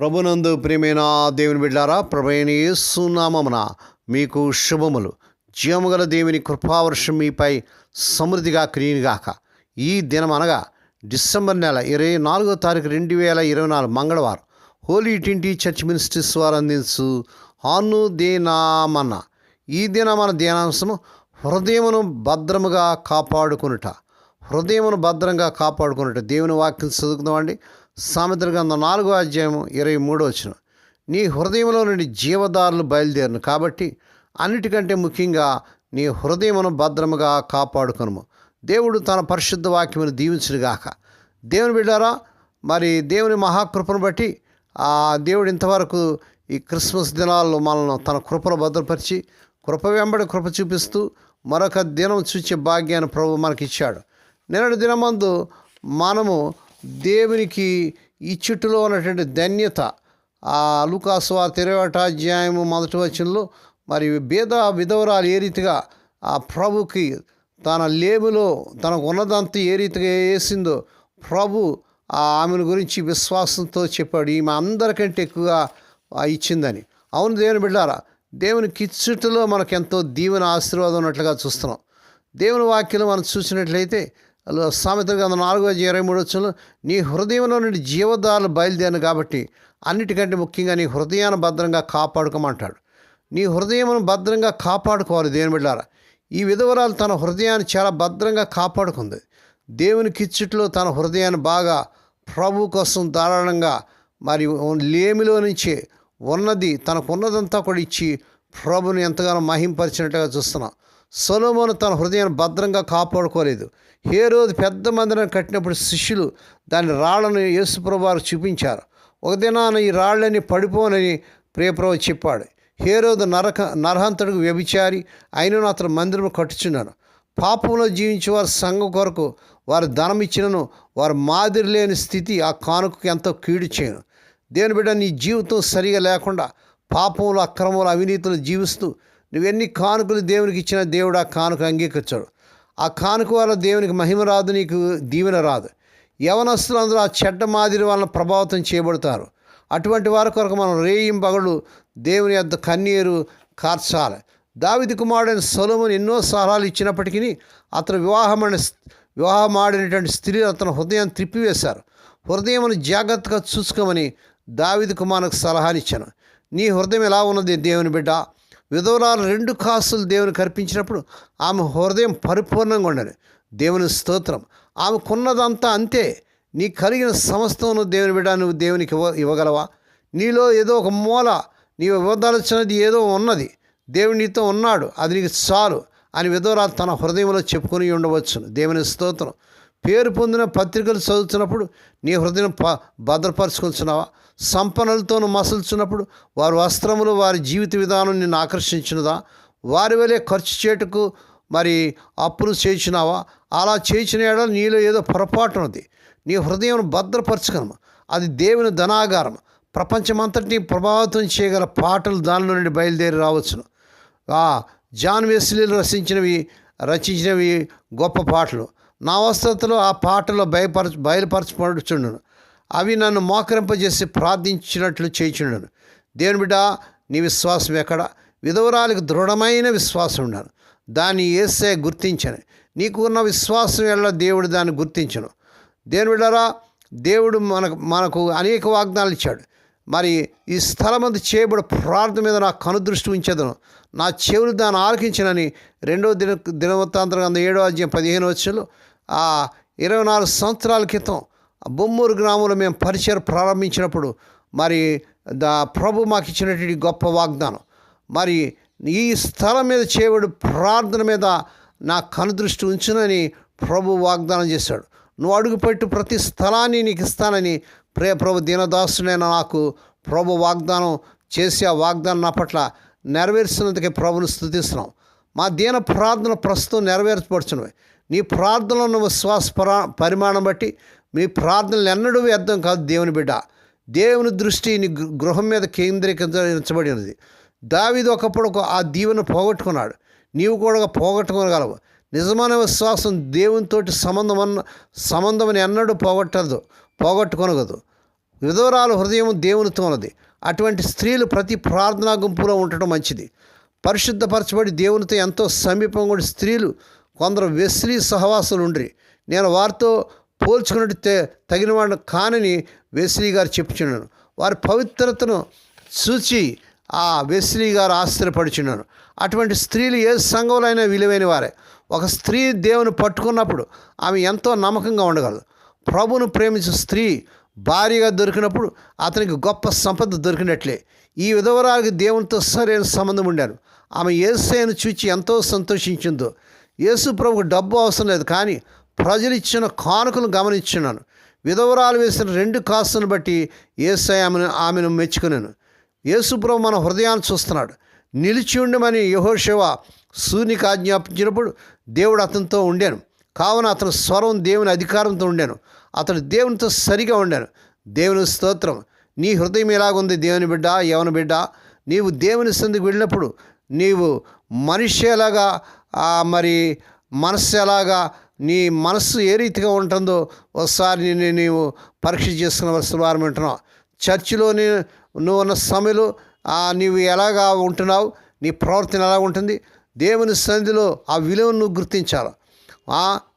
ప్రభునందు ప్రియమైన దేవుని బిడ్డారా ప్రభైన యేసునామమున మీకు శుభములు. జీవముగల దేవుని కృపావర్షం మీపై సమృద్ధిగా క్రియగాక ఈ దినం అనగా డిసెంబర్ నెల ఇరవై నాలుగో తారీఖు రెండు వేల ఇరవై నాలుగు మంగళవారం హోలీ టింటి చర్చ్ మినిస్ట్రీస్ వారు అందించు హాను దేనామన్న ఈ దిన మన ధ్యానాంశము హృదయమును భద్రముగా కాపాడుకునుట. హృదయమును భద్రంగా కాపాడుకున్నట్టు దేవుని వాక్యం చదువుకుందామండి. సామెతల గ్రంథం నాలుగో అధ్యాయము ఇరవై మూడో వచ్చిన నీ హృదయంలో నుండి జీవదారులు బయలుదేరును కాబట్టి అన్నిటికంటే ముఖ్యంగా నీ హృదయమును భద్రముగా కాపాడుకును దేవుడు తన పరిశుద్ధ వాక్యమును దీవించునుగాక. దేవుని బిడ్డారా మరి దేవుని మహాకృపను బట్టి ఆ దేవుడు ఇంతవరకు ఈ క్రిస్మస్ దినాల్లో మనల్ని తన కృపను భద్రపరిచి కృప వెంబడి కృప చూపిస్తూ మరొక దినం చూచే భాగ్యాన్ని ప్రభు మనకిచ్చాడు. నిన్నటి దినమందు మనము దేవునికి ఇచ్చుట్టులో ఉన్నటువంటి ధన్యత ఆ లూకాసు వార్త ఇరవై అధ్యాయము మొదటి వచనంలో మరి బీద విధవరాలు ఏ రీతిగా ఆ ప్రభుకి తన లేబులో తనకు ఉన్నదంతా ఏ రీతిగా వేసిందో ప్రభు ఆ ఆమెను గురించి విశ్వాసంతో చెప్పాడు. ఈమె అందరికంటే ఎక్కువగా ఇచ్చిందని. అవును దేవుని బిడ్డారా దేవుని కిచ్చుటలో మనకు ఎంతో దీవెన ఆశీర్వాదం ఉన్నట్లుగా చూస్తున్నాం. దేవుని వాక్యం మనం చూసినట్లయితే సామెత గ్రంథం నాలుగో ఇరవై మూడు వచ్చంలో నీ హృదయంలో నుండి జీవదారులు బయలుదేరిన కాబట్టి అన్నిటికంటే ముఖ్యంగా నీ హృదయాన్ని భద్రంగా కాపాడుకోమంటాడు. నీ హృదయమును భద్రంగా కాపాడుకోవాలి దేవుని బిడ్డారా. ఈ విధవరాలు తన హృదయాన్ని చాలా భద్రంగా కాపాడుకుంది. దేవుని కిచ్చుట్లో తన హృదయాన్ని బాగా ప్రభు కోసం ధారాళంగా మరి లేమిలో నుంచే ఉన్నది తనకున్నదంతా కూడా ఇచ్చి ప్రభుని ఎంతగానో మహింపరిచినట్టుగా చూస్తున్నాం. సొలోమోను తన హృదయాన్ని భద్రంగా కాపాడుకోలేదు. ఏ రోజు పెద్ద మందిరాన్ని కట్టినప్పుడు శిష్యులు దాని రాళ్ళను యేసుప్రభువారు చూపించారు. ఒక దినాన ఈ రాళ్ళని పడిపోనని ప్రియప్రభు చెప్పాడు. ఏ రోజు నరక నరహంతుడికి వ్యభిచారి అయినను అతను మందిరం కట్టుచున్నాను పాపంలో జీవించే వారి సంఘం కొరకు వారు ధనం ఇచ్చినను వారు మాదిరి లేని స్థితి ఆ కానుకకి ఎంతో కీడు చేయను. దేని బిడ్డ నీ జీవితం సరిగా లేకుండా పాపంలో అక్రమంలో అవినీతులు జీవిస్తూ నువ్వెన్ని కానుకలు దేవునికి ఇచ్చినా దేవుడు ఆ కానుక అంగీకరించాడు. ఆ కానుక వల్ల దేవునికి మహిమ రాదు నీకు దీవెన రాదు. యవనస్తులు అందరూ ఆ చెడ్డ మాదిరి వలన ప్రభావితం చేయబడతారు. అటువంటి వారి కొరకు మనం రేయింబగళ్ళు పగలు దేవుని యొక్క కన్నీరు కార్చాలి. దావిది కుమారుడైన సొలమును ఎన్నో సలహాలు ఇచ్చినప్పటికీ అతను వివాహమైన వివాహమాడినటువంటి స్త్రీ అతని హృదయం త్రిప్పివేశారు. హృదయమును జాగ్రత్తగా చూసుకోమని దావిది కుమారునికి సలహానిచ్చాను నీ హృదయం ఎలా ఉన్నది దేవుని బిడ్డ? విధవరాలు రెండు కాసులు దేవునికి అర్పించినప్పుడు ఆమె హృదయం పరిపూర్ణంగా ఉండాలి. దేవుని స్తోత్రం. ఆమెకున్నదంతా అంతే. నీ కలిగిన సమస్తమును దేవుని బిడ్డ నువ్వు దేవునికి ఇవ్వ ఇవ్వగలవా? నీలో ఏదో ఒక మూల నీవు ఇవ్వదలచినది ఏదో ఉన్నది. దేవుడు నీతో ఉన్నాడు. అది నీకు చాలు అని విధవరాలు తన హృదయంలో చెప్పుకొని ఉండవచ్చును. దేవుని స్తోత్రం. పేరు పొందిన పత్రికలు చదువుతున్నప్పుడు నీ హృదయం ప భద్రపరుచుకుంటున్నావా సంపన్నులతోను మసల్చున్నప్పుడు వారి వస్త్రములు వారి జీవిత విధానం నిన్ను ఆకర్షించినదా? వారి వలె ఖర్చు చేటుకు మరి అప్పులు చేయించినావా అలా చేయించిన ఏడో నీలో ఏదో పొరపాటు ఉంది నీ హృదయం భద్రపరచుకను అది దేవుని ధనాగారం ప్రపంచమంతటిని ప్రభావితం చేయగల పాటలు దానిలో నుండి బయలుదేరి రావచ్చును. ఆ జాన్ వెస్లీలు రచించినవి రచించినవి గొప్ప పాటలు. నా అవస్థతలో ఆ పాటలో బయపర బయలుపరచబడుచుండును. అవి నన్ను మోకరింపజేసి ప్రార్థించినట్లు చేయించుండను. దేవుని బిడ్డ నీ విశ్వాసం ఎక్కడ? విధవరాలకు దృఢమైన విశ్వాసం ఉన్నాను దాన్ని ఏసే గుర్తించను. నీకు ఉన్న విశ్వాసం ఎలా దేవుడు దాన్ని గుర్తించను. దేవుని బిడ్డారా దేవుడు మనకు మనకు అనేక వాగ్దానాలు ఇచ్చాడు. మరి ఈ స్థలమందు చేయబడి ప్రార్థన మీద నా కనుదృష్టి ఉంచేదను. నా చెవులు దాన్ని ఆలకించనని రెండో దిన దినవృత్తాంతరం అంద ఏడో అధ్యాయం పదిహేను వచ్చలు ఆ ఇరవై నాలుగు సంవత్సరాల క్రితం బొమ్మూరు గ్రామంలో మేము పరిచయం ప్రారంభించినప్పుడు మరి దా ప్రభు మాకు ఇచ్చినటువంటి గొప్ప వాగ్దానం. మరి ఈ స్థలం మీద చేయబడి ప్రార్థన మీద నా కనుదృష్టి ఉంచునని ప్రభు వాగ్దానం చేశాడు. నువ్వు అడుగుపెట్టు ప్రతి స్థలాన్ని నీకు ఇస్తానని ప్రే ప్రభు దీనదాసుడైన నాకు ప్రభు వాగ్దానం చేసి ఆ వాగ్దానం నా పట్ల నెరవేర్చినందుకే ప్రభుని స్థుతిస్తున్నాం మా దీన ప్రార్థన ప్రస్తుతం నెరవేర్చబడుచున్నవి. నీ ప్రార్థనలో ఉన్న విశ్వాస పరా పరిమాణం బట్టి మీ ప్రార్థనలు ఎన్నడూ వ్యర్థం కాదు దేవుని బిడ్డ. దేవుని దృష్టి నీ గృహం మీద కేంద్రీకరించబడి ఉన్నది దావిది ఒకప్పుడు ఒక ఆ దీవెను పోగొట్టుకున్నాడు. నీవు కూడా పోగొట్టుకోగలవు. నిజమైన విశ్వాసం దేవునితోటి సంబంధం అన్న సంబంధం ఎన్నడూ పోగొట్టదు పోగొట్టుకొనగదు. విధవరాలు హృదయం దేవునితో ఉన్నది అటువంటి స్త్రీలు ప్రతి ప్రార్థనా గుంపులో ఉండటం మంచిది. పరిశుద్ధపరచబడి దేవునితో ఎంతో సమీపంగా ఉండే స్త్రీలు కొందరు వెస్లీ సహవాసులు ఉండ్రి. నేను వారితో పోల్చుకున్నట్టు తగిన వాళ్ళు కానని వెస్లీ గారు చెప్పుచున్నాను వారి పవిత్రతను చూచి ఆ వెస్లీ గారు ఆశ్చర్యపడుచున్నాను అటువంటి స్త్రీలు ఏ సంఘంలో అయినా విలువైన వారే. ఒక స్త్రీ దేవుని పట్టుకున్నప్పుడు ఆమె ఎంతో నమ్మకంగా ఉండగలదు. ప్రభువును ప్రేమించిన స్త్రీ భారీగా దొరికినప్పుడు అతనికి గొప్ప సంపద దొరికినట్లే. ఈ విధవరానికి దేవునితో సరైన సంబంధం ఉండాను ఆమె ఏసైను చూచి ఎంతో సంతోషించిందో. యేసు ప్రభుకు డబ్బు అవసరం లేదు కానీ ప్రజలు ఇచ్చిన కానుకను గమనించున్నాను విధవరాలు వేసిన రెండు కాసును బట్టి ఏసై ఆమెను ఆమెను మెచ్చుకున్నాను యేసుప్రభు మన హృదయాన్ని చూస్తున్నాడు. నిలిచి ఉండమని యహోశివ సూర్యునికి ఆజ్ఞాపించినప్పుడు దేవుడు అతనితో ఉండాను. కావున అతని స్వరం దేవుని అధికారంతో ఉండాను. అతడు దేవునితో సరిగా ఉండాను. దేవుని స్తోత్రం. నీ హృదయం ఎలాగుంది దేవుని బిడ్డ యవన బిడ్డ? నీవు దేవుని సందికి వెళ్ళినప్పుడు నీవు మనిషి ఎలాగా మరి మనస్సు ఎలాగా నీ మనస్సు ఏ రీతిగా ఉంటుందో ఒకసారి నిన్ను నీవు పరీక్ష చేసుకున్న వారం ఉంటున్నావు చర్చిలోని నువ్వు ఉన్న సమయంలో నీవు ఎలాగా ఉంటున్నావు నీ ప్రవర్తన ఎలా ఉంటుంది దేవుని సన్నిధిలో ఆ విలువను నువ్వు గుర్తించాలి.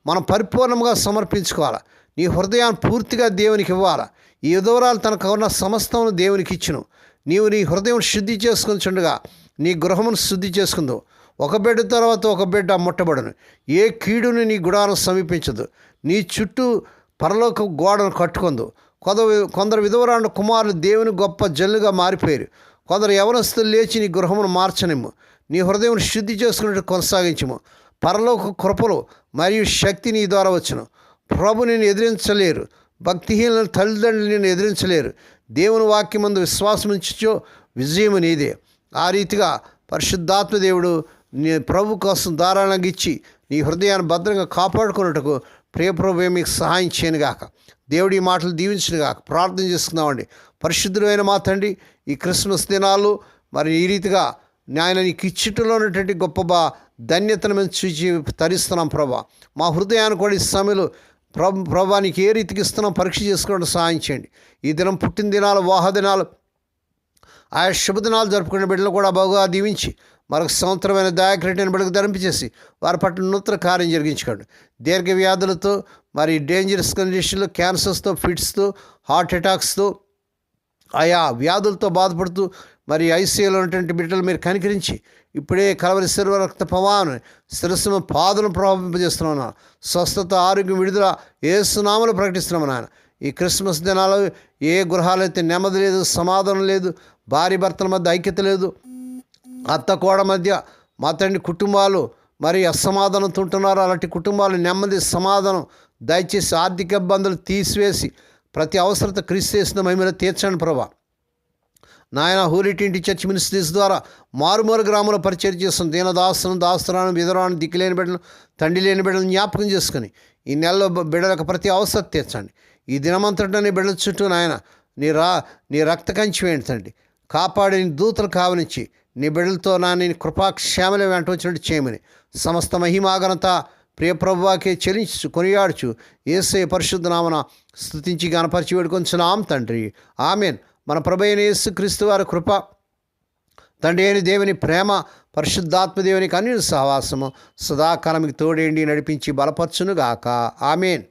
మనం పరిపూర్ణంగా సమర్పించుకోవాలి. నీ హృదయాన్ని పూర్తిగా దేవునికి ఇవ్వాలి. ఈ విధవరాలు తనకు ఉన్న సమస్తమును దేవునికి ఇచ్చును. నీవు నీ హృదయం శుద్ధి చేసుకుని చుండగా నీ గృహమును శుద్ధి చేసుకుందావు. ఒక బిడ్డ తర్వాత ఒక బిడ్డ ముట్టబడను. ఏ కీడుని నీ గుడారం సమీపించదు. నీ చుట్టూ పరలోక గోడను కట్టుకుందు. కొందరు కొందరు విధవరాండ కుమారులు దేవుని గొప్ప జల్లుగా మారిపోయారు. కొందరు యవనస్తులు లేచి నీ గృహమును మార్చనిమ్ము. నీ హృదయం శుద్ధి చేసుకున్నట్టు కొనసాగించము. పరలోక కృపలు మరియు శక్తి నీ ద్వారా వచ్చును. ప్రభు నేను ఎదిరించలేరు. భక్తిహీనుల తల్లిదండ్రులు నేను ఎదిరించలేరు. దేవుని వాక్యం ముందు విశ్వాసం ఉంచో విజయము నీదే. ఆ రీతిగా పరిశుద్ధాత్మ దేవుడు నీ ప్రభు కోసం ధారాళంగా ఇచ్చి నీ హృదయాన్ని భద్రంగా కాపాడుకున్నట్టుకు ప్రియప్రభు మీకు సహాయం చేయను గాక. దేవుడి మాటలు దీవించిన గాక. ప్రార్థన చేసుకుందామండి. పరిశుద్ధులైన మా తండ్రి ఈ క్రిస్మస్ దినాలు మరి ఈ రీతిగా నాయన నీకు ఇచ్చుటలో ఉన్నటువంటి గొప్ప బా ధన్యతను మేము చూచి తరిస్తున్నాం ప్రభా. మా హృదయాన్ని కూడా ఈ సమయంలో ప్రభు ప్రభా నీకు ఏ రీతికి ఇస్తున్నాం పరీక్ష చేసుకోవడం సహాయం చేయండి. ఈ దినం పుట్టిన దినాలు వాహ దినాలు ఆయా శుభదినాలు జరుపుకునే బిడ్డలు కూడా బాగా దీవించి మరొక సంవత్సరమైన దాయకరెట్టిన బడికి ధరింపచేసి వారి పట్ల నూతన కార్యం జరిగించుకోండి దీర్ఘ వ్యాధులతో మరి డేంజరస్ కండిషన్లు క్యాన్సర్స్తో ఫిట్స్తో హార్ట్ అటాక్స్తో ఆయా వ్యాధులతో బాధపడుతూ మరి ఐసీయూలో ఉన్నటువంటి బిడ్డలు మీరు కనికరించి ఇప్పుడే కలవరి శిరవ రక్త పవాను శిరస్సును పాదను ప్రభావింపజేస్తున్నాం నాన్న. స్వస్థత ఆరోగ్యం విడుదల ఏ సునామలు ప్రకటిస్తున్నాము నాయన ఈ క్రిస్మస్ దినాలు ఏ గృహాలైతే నెమ్మది లేదు సమాధానం లేదు భార్య భర్తల మధ్య ఐక్యత లేదు అత్త కోడ మధ్య మా తండ్రి కుటుంబాలు మరి అసమాధానంతో ఉంటున్నారు అలాంటి కుటుంబాలు నెమ్మది సమాధానం దయచేసి ఆర్థిక ఇబ్బందులు తీసివేసి ప్రతి అవసరత క్రీస్తు చేసిన మహిమలో తీర్చండి ప్రభా. నాయన హూరిటింటి చర్చ్ మినిస్ట్రీస్ ద్వారా మారుమూరు గ్రామంలో పరిచయం చేస్తున్న దీనదాసులను దాస్తురాను దిక్కు దిక్కులేని బిడ్డలు తండ్రి లేని బిడ్డలను జ్ఞాపకం చేసుకుని ఈ నెలలో బ- బిడ్డలకు ప్రతి అవసరం తీర్చండి. ఈ దినమంతటా నీ బిడ్డల చుట్టూ నాయన నీ రా నీ రక్త కంచి వేయండి తండ్రి. కాపాడి దూతలు కావనిచ్చి నీ బిడ్డలతో నా నీ కృపాక్షేమలు వెంట వచ్చినట్టు చేయమని సమస్త మహిమాగనత ప్రియ ప్రభువాకే చెల్లించు కొనియాడుచు. ఏసే పరిశుద్ధ నామన స్థుతించి గణపరిచి వేడుకొంచున్నాం తండ్రి. ఆమెన్. మన ప్రభు అయిన యేసు క్రీస్తు వారి కృప తండ్రి అయిన దేవుని ప్రేమ పరిశుద్ధాత్మదేవునికి అన్ని సహవాసము సదాకాలమికి తోడేండి నడిపించి బలపరచునుగాక. ఆమెన్.